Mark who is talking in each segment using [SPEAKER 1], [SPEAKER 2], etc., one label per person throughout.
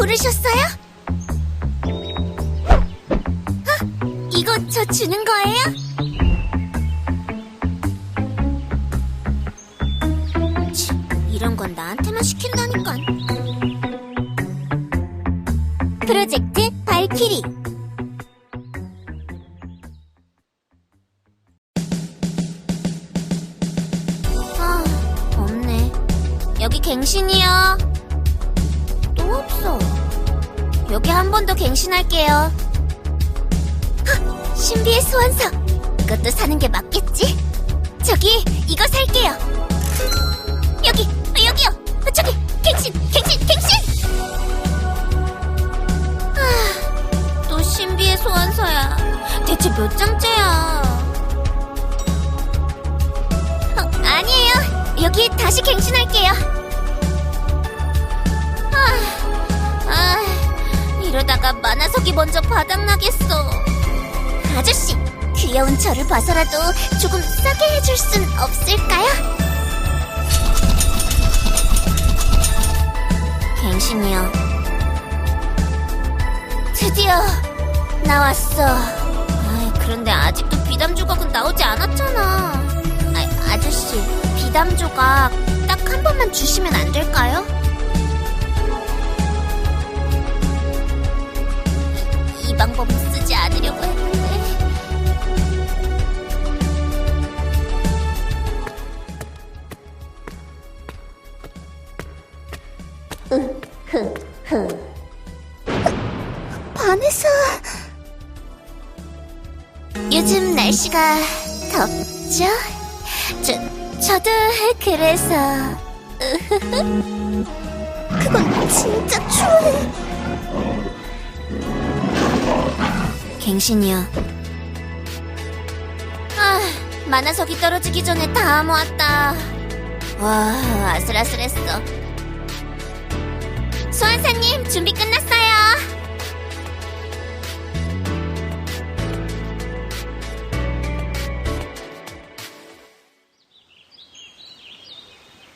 [SPEAKER 1] 부르셨어요? 아, 이거 저 주는 거예요? 치, 이런 건 나한테만 시킨다니까. 프로젝트 발키리. 아, 없네. 여기 갱신이요. 또 없어. 여기 한 번 더 갱신할게요. 헉, 신비의 소환석. 이것도 사는 게 맞겠지? 저기, 이거 살게요. 여기, 어, 여기요. 어, 저기, 갱신, 갱신, 갱신! 아, 또 신비의 소환서야. 대체 몇 장째야? 어, 아니에요. 여기 다시 갱신할게요. 아, 아, 이러다가 만화석이 먼저 바닥나겠어. 아저씨, 귀여운 저를 봐서라도 조금 싸게 해줄 순 없을까요? 갱신이요. 드디어 나왔어. 아이, 그런데 아직도 비담 조각은 나오지 않았잖아. 아, 아저씨, 비담 조각 딱 한 번만 주시면 안 될까요? 반해서. 요즘 날씨가 덥죠? 저, 저도 그래서. 그건 진짜 추해 갱신이요. 아 만화석이 떨어지기 전에 다 모았다. 와 아슬아슬했어 소환사님 준비 끝났어요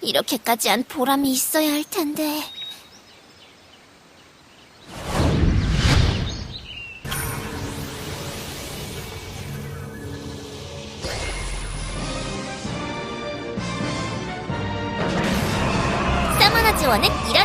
[SPEAKER 1] 이렇게까지 한 보람이 있어야 할 텐데. 서머너 지원은 이런.